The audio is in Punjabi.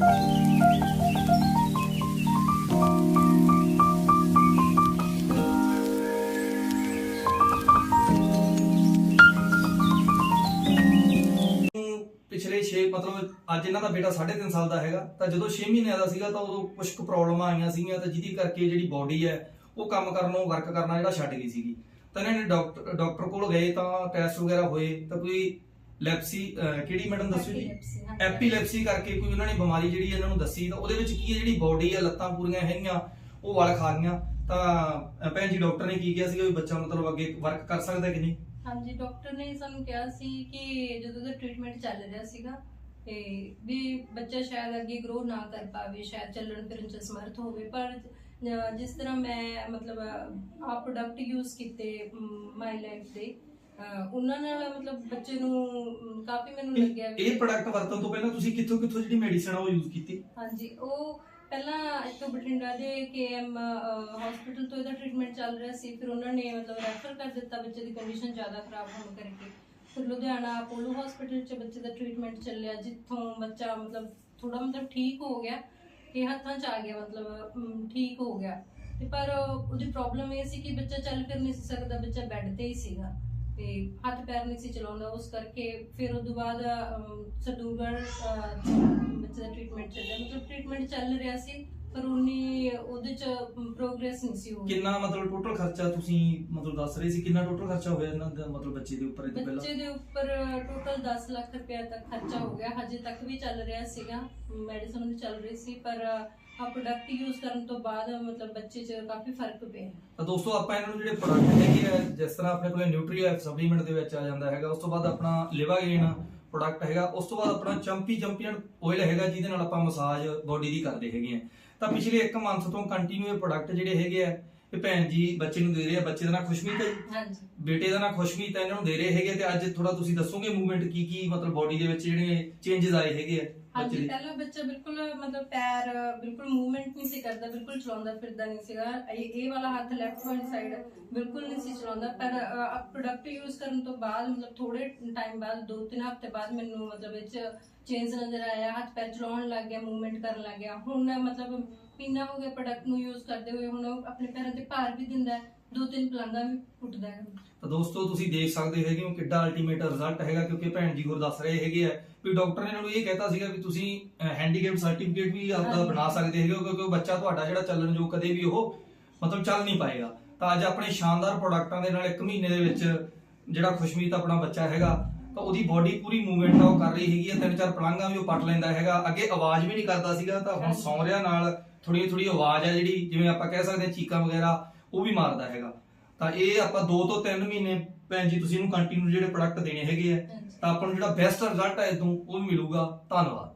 ਪਿਛਲੇ 6 ਮਤਲਬ ਅੱਜ ਇਹਨਾਂ ਦਾ ਬੇਟਾ 3.5 ਸਾਲ ਦਾ ਹੈਗਾ, ਤਾਂ ਜਦੋਂ 6 ਮਹੀਨਿਆਂ ਦਾ ਸੀਗਾ ਤਾਂ ਉਦੋਂ ਕੁਝ ਕੁ ਪ੍ਰੋਬਲਮਾਂ ਆਈਆਂ ਸੀਗੀਆਂ ਤਾਂ ਜਿਹਦੀ ਕਰਕੇ ਜਿਹੜੀ ਬਾਡੀ ਹੈ, ਉਹ ਕੰਮ ਕਰਨੋਂ ਵਰਕ ਕਰਨਾ ਜਿਹੜਾ ਛੱਡ ਗਈ ਸੀਗੀ। ਤਾਂ ਇਹਨਾਂ ਨੇ ਡਾਕਟਰ ਡਾਕਟਰ ਕੋਲ ਗਏ ਤਾਂ ਟੈਸਟ ਵਗੈਰਾ ਹੋਏ, ਤਾਂ ਕੋਈ ਲੈਪਸੀ ਕਿਹੜੀ ਮੈਡਮ ਦੱਸੋ ਜੀ। ਐਪੀਲੈਪਸੀ ਕਰਕੇ ਕੋਈ ਉਹਨਾਂ ਨੇ ਬਿਮਾਰੀ ਜਿਹੜੀ ਇਹਨਾਂ ਨੂੰ ਦੱਸੀ ਤਾਂ ਉਹਦੇ ਵਿੱਚ ਕੀ ਹੈ? ਜਿਹੜੀ ਬਾਡੀ ਹੈ ਲੱਤਾਂ ਪੂਰੀਆਂ ਹੈਗੀਆਂ ਉਹ ਵਲ ਖਾ ਗਈਆਂ ਤਾਂ ਭੈਣ ਜੀ ਡਾਕਟਰ ਨੇ ਕੀ ਕਿਹਾ ਸੀਗਾ ਵੀ ਬੱਚਾ ਮਤਲਬ ਅੱਗੇ ਵਰਕ ਕਰ ਸਕਦਾ ਕਿ ਨਹੀਂ? ਹਾਂਜੀ ਡਾਕਟਰ ਨੇ ਸਾਨੂੰ ਕਿਹਾ ਸੀ ਕਿ ਜਦੋਂ ਦਾ ਟ੍ਰੀਟਮੈਂਟ ਚੱਲ ਰਿਹਾ ਸੀਗਾ ਤੇ ਵੀ ਬੱਚਾ ਸ਼ਾਇਦ ਅੱਗੇ ਗਰੋ ਨਾ ਕਰ ਪਾਵੇ ਸ਼ਾਇਦ ਚੱਲਣ ਫਿਰਨ ਚ ਸਮਰਥ ਹੋਵੇ। ਪਰ ਜਿਸ ਤਰ੍ਹਾਂ ਮੈਂ ਮਤਲਬ ਆ ਪ੍ਰੋਡਕਟ ਯੂਜ਼ ਕੀਤੇ ਮਾਈ ਲਾਈਫ ਦੇ ਉਹਨਾਂ ਨਾਲ ਮਤਲਬ ਬੱਚੇ ਨੂੰ ਕਾਫੀ ਮੈਨੂੰ ਲੱਗਿਆ ਵੀ- ਇਹ ਪ੍ਰੋਡਕਟ ਵਰਤਣ ਤੋਂ ਪਹਿਲਾਂ ਤੁਸੀਂ ਕਿੱਥੋਂ ਕਿੱਥੋਂ ਜਿਹੜੀ ਮੈਡੀਸਨ ਆ ਉਹ ਯੂਜ਼ ਕੀਤੀ? ਹਾਂਜੀ ਉਹ ਪਹਿਲਾਂ ਇੱਥੋਂ ਬਠਿੰਡਾ ਦੇ ਕੇਐਮ ਹਸਪੀਟਲ ਤੋਂ ਇਹਦਾ ਟ੍ਰੀਟਮੈਂਟ ਚੱਲ ਰਿਹਾ ਸੀ ਫਿਰ ਉਹਨਾਂ ਨੇ ਮਤਲਬ ਰੈਫਰ ਕਰ ਦਿੱਤਾ ਬੱਚੇ ਦੀ ਕੰਡੀਸ਼ਨ ਜ਼ਿਆਦਾ ਖਰਾਬ ਹੋਣ ਕਰਕੇ। ਫਿਰ ਲੁਧਿਆਣਾ ਅਪੋਲੋ ਹਸਪੀਟਲ 'ਚ ਬੱਚੇ ਦਾ ਟ੍ਰੀਟਮੈਂਟ ਚੱਲਿਆ ਜਿੱਥੋਂ ਬੱਚਾ ਮਤਲਬ ਥੋੜਾ ਮਤਲਬ ਠੀਕ ਹੋ ਗਿਆ ਇਹ ਹੱਥਾਂ 'ਚ ਆ ਗਿਆ ਮਤਲਬ ਠੀਕ ਹੋ ਗਿਆ। ਤੇ ਪਰ ਉਹਦੀ ਪ੍ਰੋਬਲਮ ਇਹ ਸੀ ਕਿ ਬੱਚਾ ਚੱਲ ਫਿਰ ਨਹੀਂ ਸਕਦਾ ਬੱਚਾ ਬੈੱਡ ਤੇ ਹੀ ਸੀਗਾ। ਤੇ ਹੱਥ ਪੈਰ ਨਹੀਂ ਸੀ ਚਲਾਉਂਦਾ ਉਸ ਕਰਕੇ ਫਿਰ ਉਸ ਤੋਂ ਬਾਅਦ ਅਮ, ਬੱਚੇ ਦਾ ਟ੍ਰੀਟਮੈਂਟ ਚੱਲਿਆ ਮਤਲਬ ਟ੍ਰੀਟਮੈਂਟ ਚੱਲ ਰਿਹਾ ਸੀ। ਪਰ ਉਨੀ ਉਹਦੇ ਚ ਪ੍ਰੋਗਰੈਸ ਨਹੀਂ ਸੀ ਹੋ ਰਹੀ। ਕਿੰਨਾ ਮਤਲਬ ਟੋਟਲ ਖਰਚਾ ਤੁਸੀਂ ਮਤਲਬ ਦੱਸ ਰਹੇ ਸੀ ਕਿੰਨਾ ਟੋਟਲ ਖਰਚਾ ਹੋਇਆ ਇਹਨਾਂ ਦਾ ਮਤਲਬ ਬੱਚੇ ਦੇ ਉੱਪਰ ਇਹ ਤੋਂ ਬੱਚੇ ਪਹਿਲਾਂ? ਦੇ ਉੱਪਰ ਟੋਟਲ 10 ਲੱਖ ਰੁਪਏ ਤੱਕ ਖਰਚਾ ਹੋ ਗਿਆ। ਹਜੇ ਤੱਕ ਵੀ ਚੱਲ ਰਿਹਾ ਸੀਗਾ ਮੈਡੀਸਨ ਵੀ ਚੱਲ ਰਹੀ ਸੀ ਪਰ ਆ ਪ੍ਰੋਡਕਟ ਯੂਜ਼ ਕਰਨ ਤੋਂ ਬਾਅਦ ਮਤਲਬ ਬੱਚੇ 'ਚ ਕਾਫੀ ਫ਼ਰਕ ਪਿਆ। ਤਾਂ ਦੋਸਤੋ ਆਪਾਂ ਇਹਨਾਂ ਨੂੰ ਜਿਹੜੇ ਪ੍ਰੋਡਕਟ ਹੈਗੇ ਆ ਜਿਸ ਤਰ੍ਹਾਂ ਆਪਣੇ ਕੋਲੇ ਨਿਊਟਰੀਐਫ ਸਪਲੀਮੈਂਟ ਦੇ ਵਿੱਚ ਆ ਜਾਂਦਾ ਹੈਗਾ ਉਸ ਤੋਂ ਬਾਅਦ ਆਪਣਾ ਲਿਵਾਗੇਨ ਪ੍ਰੋਡਕਟ ਹੈਗਾ ਉਸ ਤੋਂ ਬਾਅਦ ਆਪਣਾ ਚੰਪੀ ਚੰਪੀਅਨ ਆਇਲ ਹੈਗਾ ਜਿਹਦੇ ਨਾਲ ਆਪਾਂ ਮਸਾਜ ਬੋਡੀ ਦੀ ਕਰਦੇ ਹੈਗੇ ਆ। ਤਾਂ ਪਿਛਲੇ 1 ਮੰਥ ਤੋਂ ਕੰਟੀਨਿਊ ਇਹ ਪ੍ਰੋਡਕਟ ਜਿਹੜੇ ਹੈਗੇ ਆ ਇਹ ਭੈਣ ਜੀ ਬੱਚੇ ਨੂੰ ਦੇ ਰਹੇ ਆ ਬੱਚੇ ਦਾ ਨਾਂ ਖੁਸ਼ਮੀਤ ਹੈ ਹਾਂਜੀ। ਬੇਟੇ ਦਾ ਨਾਂ ਖੁਸ਼ਮੀਤ ਹੈ ਇਹਨਾਂ ਨੂੰ ਦੇ ਰਹੇ ਹੈਗੇ ਤੇ ਅੱਜ ਥੋੜਾ ਤੁਸੀਂ ਦੱਸੋਗੇ ਮੂਵਮੈਂਟ ਕੀ ਕੀ ਮਤਲਬ ਬੋਡੀ ਦੇ ਵਿੱਚ ਜਿਹੜੇ ਚੇਂਜਸ ਆਏ ਹੈਗੇ ਆ। ਬੱਚੇ ਹਾਂਜੀ ਦੇ ਪਹਿਲਾਂ ਬੱਚਾ ਬਿਲਕੁਲ ਮਤਲਬ ਪੈਰ ਬਿਲਕੁਲ ਮੂਵਮੈਂਟ ਨਹੀਂ ਸੀ ਕਰਦਾ ਬਿਲਕੁਲ ਚਲਾਉਂਦਾ ਫਿਰਦਾ ਨਹੀਂ ਸੀਗਾ। ਇਹ ਇਹ ਵਾਲਾ ਹੱਥ ਲੈਫਟ ਵਾਲੀ ਸਾਈਡ ਬਿਲਕੁਲ ਨਹੀਂ ਸੀ ਚਲਾਉਂਦਾ। ਪਰ ਪ੍ਰੋਡਕਟ ਯੂਜ਼ ਕਰਨ ਤੋਂ ਬਾਅਦ ਮਤਲਬ ਥੋੜੇ ਟਾਈਮ ਬਾਅਦ ਦੋ ਤਿੰਨ ਹਫ਼ਤੇ ਬਾਅਦ ਮੈਨੂੰ ਮਤਲਬ ਇਹ ਚ ਚੇਂਜ ਨਜ਼ਰ ਆਇਆ ਹੱਥ ਪੈਰ ਚਲਾਉਣ ਲੱਗ ਗਿਆ ਮੂਵਮੈਂਟ ਕਰਨ ਲੱਗ ਗਿਆ। ਹੁਣ ਮਤਲਬ ਮਹੀਨਾ ਹੋ ਗਿਆ ਪ੍ਰੋਡਕਟ ਨੂੰ ਯੂਜ਼ ਕਰਦੇ ਹੋਏ ਹੁਣ ਉਹ ਆਪਣੇ ਪੈਰਾਂ ਤੇ ਭਾਰ ਵੀ ਦਿੰਦਾ ਹੈ। ਦੋ ਤਿੰਨ ਪਲਾਂਗਾ ਵੀ ਪੁੱਟਦਾ ਹੈ ਤਾਂ ਦੋਸਤੋ ਤੁਸੀਂ ਦੇਖ ਸਕਦੇ ਹੈਗੇ ਹੋ ਕਿੱਡਾ ਅਲਟੀਮੇਟ ਰਿਜ਼ਲਟ ਹੈਗਾ ਕਿਉਂਕਿ ਭੈਣ ਜੀ ਹੋਰ ਦੱਸ ਰਹੇ ਹੈਗੇ ਆ ਵੀ ਡਾਕਟਰ ਨੇ ਇਹਨਾਂ ਨੂੰ ਇਹ ਕਹਿਤਾ ਸੀਗਾ ਵੀ ਤੁਸੀਂ ਹੈਂਡੀਕੈਪ ਸਰਟੀਫਿਕੇਟ ਵੀ ਆਪਦਾ। ਬਣਾ ਸਕਦੇ ਹੈਗੇ ਹੋ ਕਿਉਂਕਿ ਉਹ ਬੱਚਾ ਤੁਹਾਡਾ ਜਿਹੜਾ ਚੱਲਣ ਜੋ ਕਦੇ ਵੀ ਉਹ ਮਤਲਬ ਚੱਲ ਨਹੀਂ ਪਾਏਗਾ ਤਾਂ ਅੱਜ ਆਪਣੇ ਸ਼ਾਨਦਾਰ ਪ੍ਰੋਡਕਟਾਂ ਦੇ ਨਾਲ ਇੱਕ ਮਹੀਨੇ ਦੇ ਵਿੱਚ ਜਿਹੜਾ ਖੁਸ਼ਮੀਤ ਆਪਣਾ ਬੱਚਾ ਹੈਗਾ ਤਾਂ ਉਹਦੀ ਬਾਡੀ ਪੂਰੀ ਮੂਵਮੈਂਟ ਆ ਉਹ ਕਰ ਰਹੀ ਹੈਗੀ ਆ ਤਿੰਨ ਚਾਰ ਪਲੰਘਾਂ ਵੀ ਉਹ ਪੱਟ ਲੈਂਦਾ ਹੈਗਾ ਅੱਗੇ ਆਵਾਜ਼ ਵੀ ਨਹੀਂ ਕਰਦਾ ਸੀਗਾ ਤਾਂ ਹੁਣ। ਸੌਂ ਰਿਹਾ ਨਾਲ ਥੋੜੀ ਥੋੜੀ ਆਵਾਜ਼ ਆ ਜਿਹੜੀ ਜਿਵੇਂ ਆਪਾਂ ਕਹਿ ਸਕਦੇ ਚੀਕਾਂ ਵਗੈਰਾ ਉਹ ਵੀ ਮਾਰਦਾ ਹੈਗਾ। ਤਾਂ ਇਹ ਆਪਾਂ 2 ਤੋਂ 3 ਮਹੀਨੇ ਭੈਣ ਜੀ, ਤੁਸੀਂ ਇਹਨੂੰ ਕੰਟੀਨਿਊ ਜਿਹੜੇ ਪ੍ਰੋਡਕਟ ਦੇਣੇ ਹੈਗੇ ਆ, ਤਾਂ ਆਪਾਂ ਨੂੰ ਜਿਹੜਾ ਬੈਸਟ ਰਿਜ਼ਲਟ ਹੈ ਇਦੋਂ ਉਹ ਵੀ ਮਿਲੂਗਾ। ਧੰਨਵਾਦ।